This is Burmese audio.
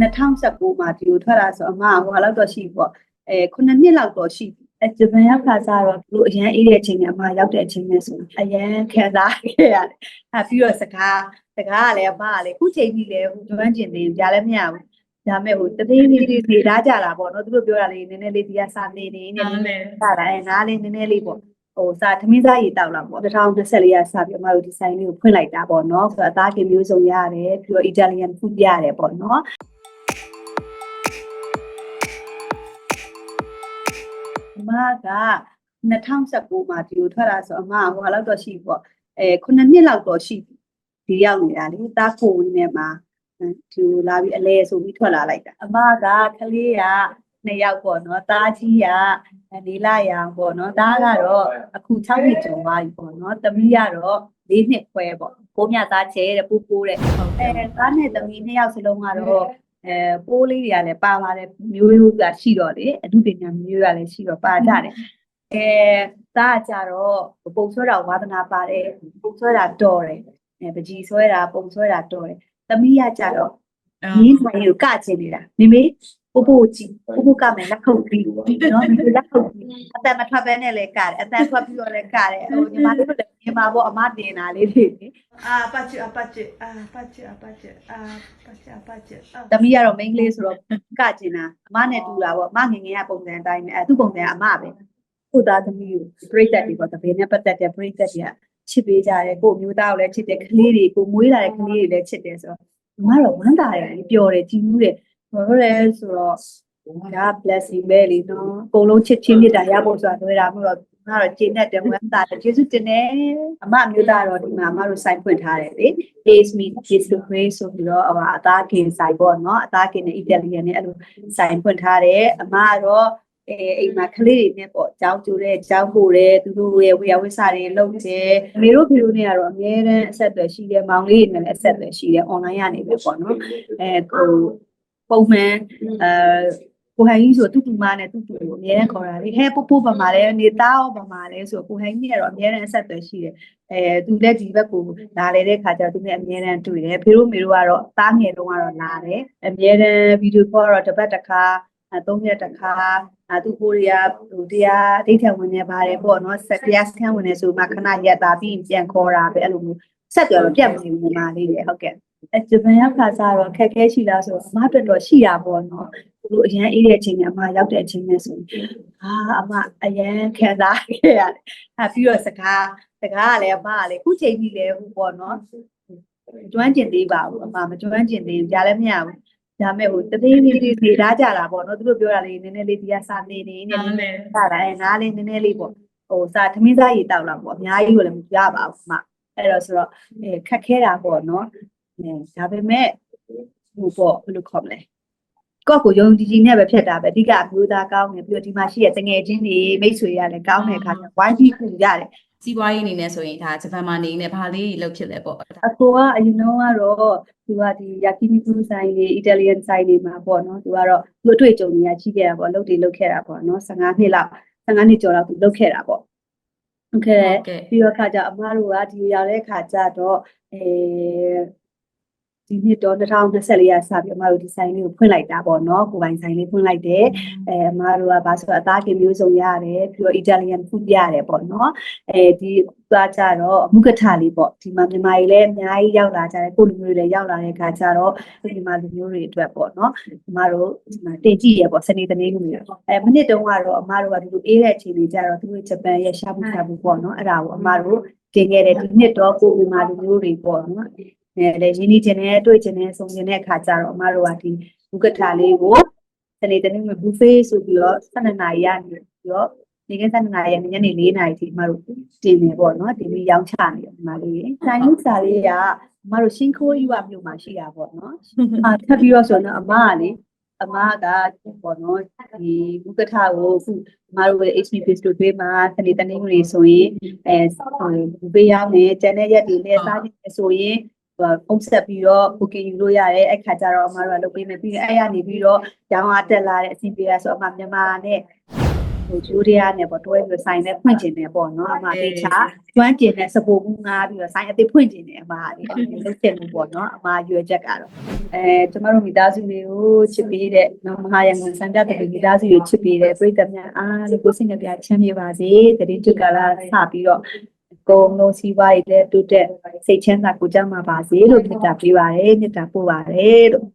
2019မှာဒီလိုထွက်လာဆိုအမကဟိုလောက်တော့ရှိပြီပေါ့အဲ9နှစ်လောက်တော့ရှိပြီအဲဂျပန်ရောက်ခါစားတော့သူအရန်အေးတဲ့အချိန်နဲ့အမရောက်တဲ့အချိန်နဲ့ဆိုအရန်ခံစားခဲ့ရတယ်အဲပြီးတော့စကားစကားကလည်းအမကလည်းခုချိန်ကြီးလည်းဟိုကျွမ်းကျင်နေကြားလည်းမရဘူးဒါမဲ့ဟိုတသေးလေးလေးနေသားကြတာပေါ့နော်သူတို့ပြောတာလေးနည်းနည်းလေးဒီကစာနေနေနေနေစားတာအဲနားလေးနည်းနည်းလေးပေါ့ဟိုစာသမင်းစားရေတောက်လာပေါ့2024ရစပြီးအမတို့ဒီဆိုင်လေးကိုဖွင့်လိုက်တာပေါ့နော်ဆိုတော့အသားကင်မျိုးစုံရတယ်ပြီးတော့ Italian food ရတယ်ပေါ့နော် မက2019မှာဒီလိုထွက်လာဆိုအမကဟိုလောက်တော့ရှိပြီပေါ့အဲ9နှစ်လောက်တော့ရှိပြီဒီရောက်နေတာလေတားကိုဝင်းထဲမှာဒီလိုလာပြီးအလဲဆိုပြီးထွက်လာလိုက်တာအမကကလေးကနှစ်ယောက်ပေါ့နော်တားကြီးကနေလာရအောင်ပေါ့နော်တားကတော့အခု6နှစ်ကျော်သွားပြီပေါ့နော်သမီးကတော့၄နှစ်ခွဲပေါ့ကိုမြသားချဲတဲ့ပူပူတဲ့အဲသားနဲ့သမီးနှစ်ယောက်စလုံးကတော့ အဲပိုးလေးတွေကလည်းပါပါတယ်မျိုးရိုးကရှိတော့လေအမှုပညာမျိုးရလည်းရှိတော့ပါကြတယ်အဲသားကကြတော့ပုံဆွဲတာဝါသနာပါတယ်ပုံဆွဲတာတော်တယ်အဲပကြီးဆွဲတာပုံဆွဲတာတော်တယ်သမီးကကြတော့ရင်းဆိုင်ကိုကကျင်နေတာမိမေပို့ပို့ကြည့်ပို့ပို့ကမယ်လက်ခုပ်ပြီးနော်မိမေလက်ခုပ်ပြီးအသက်မထွက်ဘဲနဲ့လည်းကတယ်အသက်ထွက်ပြီးတော့လည်းကတယ်ဟိုညီမလေးတို့လည်း ညီမပေါ့အမတင်တာလေးတွေအာပတ်ချစ်အပတ်ချစ်အာပတ်ချစ်အပတ်ချစ်အာပတ်ချစ်အပတ်ချစ်အာသမီးကတော့ main ကလေးဆိုတော့ကကျင်တာအမနဲ့တူတာပေါ့အမငယ်ငယ်ကပုံစံအတိုင်းပဲအဲသူ့ပုံစံကအမပဲကိုသားသမီးကိုပြိသက်တွေပေါ့တပင်းနဲ့ပတ်သက်တဲ့ပြိသက်တွေကချစ်ပေးကြတယ်ကိုအမျိုးသားကိုလည်းချစ်တယ်ကလေးတွေကိုမွေးလာတဲ့ကလေးတွေလည်းချစ်တယ်ဆိုတော့အမကတော့ဝမ်းသာတယ်ပျော်တယ်ကြည်နူးတယ်ဘာလို့လဲဆိုတော့ဒါ blessing ပဲလीနော်အကုန်လုံးချစ်ချင်းမြတ်တာရဖို့ဆိုတာတွေ့တာမ ဟုတ်တော့ငါတော့ကျေနပ်တယ်ဝမ်းသာတယ်ကျေးဇူးတင်တယ်အမအမျိုးသားတော့ဒီမှာအမတို့စိုက်ဖွင့်ထားတယ်လေ Taste me taste the grace ဆိုပြီးတော့အမအသားကင်ဆိုင်ပေါ့နော်အသားကင်နဲ့ Italian နဲ့အဲ့လိုဆိုင်ဖွင့်ထားတယ်အမကတော့အဲအိမ်မှာကလေးတွေနဲ့ပေါ့ကြောင်းကျိုးတဲ့ကြောင်းပို့တဲ့သူတို့ရဲ့ဝေယဝိစာတွေလုပ်တယ်အမေတို့ဖေတို့နဲ့ကတော့အများတန်းအဆက်အသွယ်ရှိတယ်မောင်လေးတွေနဲ့လည်းအဆက်အသွယ်ရှိတယ် online ကနေပဲပေါ့နော်အဲကိုပုံမှန်အဲ ကိုဟန်ကြီးဆိုတူတူမနဲ့တူတူကိုအများတန်းခေါ်တာလေဟဲပို့ပို့ပါမှာလဲနေသားရောပါမှာလဲဆိုကိုဟန်ကြီးကတော့အများတန်းအဆက်အသွယ်ရှိတယ်အဲသူလည်းဒီဘက်ကိုလာလေတဲ့ခါကျတော့သူနဲ့အမြဲတမ်းတွေ့တယ်ဖေတို့မေတို့ကတော့တားငယ်တုန်းကတော့လာတယ်အမြဲတမ်းဗီဒီယိုခေါ်တော့တစ်ပတ်တစ်ခါအဲသုံးရက်တစ်ခါအဲသူကိုရီးယားဟိုတရားဒိဋ္ဌံဝင်နေပါတယ်ပေါ့နော်ဆက်တရားစခန်းဝင်နေဆိုမှခဏရက်တာပြီးပြန်ခေါ်တာပဲအဲ့လိုမျိုးဆက်ပြောတော့ပြတ်မနေဘူးညီမလေးတွေဟုတ်ကဲ့ အဲဂျပန်ရောက်ခါစားတော့ခက်ခဲရှိလားဆိုတော့အမအတွက်တော့ရှိတာပေါ့နော်သူတို့အရန်အေးတဲ့အချိန်နဲ့အမရောက်တဲ့အချိန်နဲ့ဆိုရင်အာအမအရန်ခံစားခဲ့ရတယ်အဲပြီးတော့စကားတကားကလည်းအမကလည်းခုချိန်ကြီးလည်းဟိုပေါ့နော်ကျွမ်းကျင်သေးပါဘူးအမမကျွမ်းကျင်သေးဘူးကြားလည်းမရဘူးဒါမဲ့ဟိုတသေးလေးလေးနေသားကြတာပေါ့နော်သူတို့ပြောတာလေးနည်းနည်းလေးဒီကစာနေနေနေနေစားတာအဲနားလေးနည်းနည်းလေးပေါ့ဟိုစာသမင်းစားရေတောက်လာပေါ့အများကြီးကိုလည်းမပြပါဘူးအမအဲ့တော့ဆိုတော့အဲခက်ခဲတာပေါ့နော်အဲ ဒါပေမဲ့ဟိုပေါ့ဘယ်လိုခေါ်မလဲကော့ကိုယုံကြည်ကြည်နဲ့ပဲဖြစ်တာပဲအဓိကအမျိုးသားကောင်းတယ်ပြီးတော့ဒီမှာရှိရတငယ်ချင်းတွေမိတ်ဆွေတွေကလည်းကောင်းတဲ့အခါကျဝိုင်းပြီးခုရတယ်စီးပွားရေးအနေနဲ့ဆိုရင်ဒါဂျပန်မှာနေနေဘာလေးလောက်ဖြစ်လဲပေါ့အကိုကအရင်ကတော့သူကဒီယာကီနီကူဆိုင်တွေအီတလီယန်ဆိုင်တွေမှာပေါ့နော်သူကတော့သူအတွေ့အကြုံတွေကကြီးခဲ့တာပေါ့လုပ်တွေလုပ်ခဲ့တာပေါ့နော်15နှစ်လောက်15နှစ်ကျော်လောက်သူလုပ်ခဲ့တာပေါ့ဟုတ်ကဲ့ပြီးတော့ခါကျအမတို့ကဒီရောက်တဲ့ခါကျတော့အဲ ဒီနှစ်တော့2024ရာစပြီးအမတို့ဒီဆိုင်လေးကိုဖွင့်လိုက်တာပေါ့နော်ကိုယ်ပိုင်ဆိုင်လေးဖွင့်လိုက်တယ်အဲအမတို့ကဘာဆိုအသားကင်မျိုးစုံရတယ်ပြီးတော့ Italian food ရတယ်ပေါ့နော်အဲဒီကကြတော့အမှုကထလေးပေါ့ဒီမှာမြန်မာကြီးလည်းအများကြီးရောက်လာကြတယ်ကိုယ့်လူမျိုးတွေလည်းရောက်လာတဲ့ခါကျတော့ဒီမှာလူမျိုးတွေအတွက်ပေါ့နော်အမတို့ဒီမှာတင်ကြည့်ရပေါ့စနေတနေ့မျိုးအဲမနစ်တုန်းကတော့အမတို့ကဒီလိုအေးတဲ့အချိန်တွေကျတော့သူတို့ဂျပန်ရဲ့ရှာဘူးရှာဘူးပေါ့နော်အဲ့ဒါကိုအမတို့တင်ခဲ့တယ်ဒီနှစ်တော့ကိုယ်မြန်မာလူမျိုးတွေပေါ့နော် အဲလေရင်းနှီးခြင်းနဲ့တွေ့ခြင်းနဲ့ဆုံခြင်းတဲ့အခါကျတော့အမတို့ကဒီဘူကထာလေးကိုစနေတနေ့မျိုးဘူဖေးဆိုပြီးတော့12နာရီရနေပြီးတော့ဒီကနေ့12နာရီရညနေ4နာရီထိအမတို့တင်နေပေါ့နော်တင်ပြီးရောင်းချနေတယ်ဒီမှာလေးဆိုင်ဥစာလေးကအမတို့ရှင်းခိုးယူရမြို့မှာရှိတာပေါ့နော်အာထပ်ပြီးတော့ဆိုတော့အမကလေအမကပေါ့နော်ဒီဘူကထာကိုအခုအမတို့ရဲ့ HP Face to Face မှာစနေတနေ့မျိုးဆိုရင်အဲဘူဖေးရောင်းနေကျန်တဲ့ရက်တွေလည်းစားကြည့်ဆိုရင်ဟို ပုံဆက်ပြီးတော့ booking ယူလို့ရတယ်အဲ့ခါကျတော့အမတို့ကလုပ်ပေးမယ်ပြီးရင်အဲ့ရနေပြီးတော့ရောင်းအားတက်လာတဲ့အစီအပြေရဆိုအမမြန်မာနဲ့ဟိုဂျိုးရီယာနဲ့ပေါ့တွဲပြီးတော့ဆိုင်နဲ့ဖွင့်ကျင်တယ်ပေါ့နော်အမတေချာကျွမ်းကျင်တဲ့စပိုကူငားပြီးတော့ဆိုင်အသေးဖွင့်ကျင်တယ်အမကလေအဲ့လိုလုပ်တဲ့မှုပေါ့နော်အမရွယ်ချက်ကတော့အဲကျမတို့မိသားစုတွေကိုချစ်ပေးတဲ့နော်မဟာရန်ကုန်စံပြတဲ့မိသားစုတွေချစ်ပေးတဲ့ပြည်သက်များအားလုံးကိုစိတ်နှပြချမ်းမြေပါစေတတိတုကလာစပြီးတော့ ကုံလုံးစီးပွားရေးတဲ့တိုးတက်စိတ်ချမ်းသာကိုကြမှာပါစေလို့မေတ္တာပေးပါရစေမေတ္တာပို့ပါရစေလို့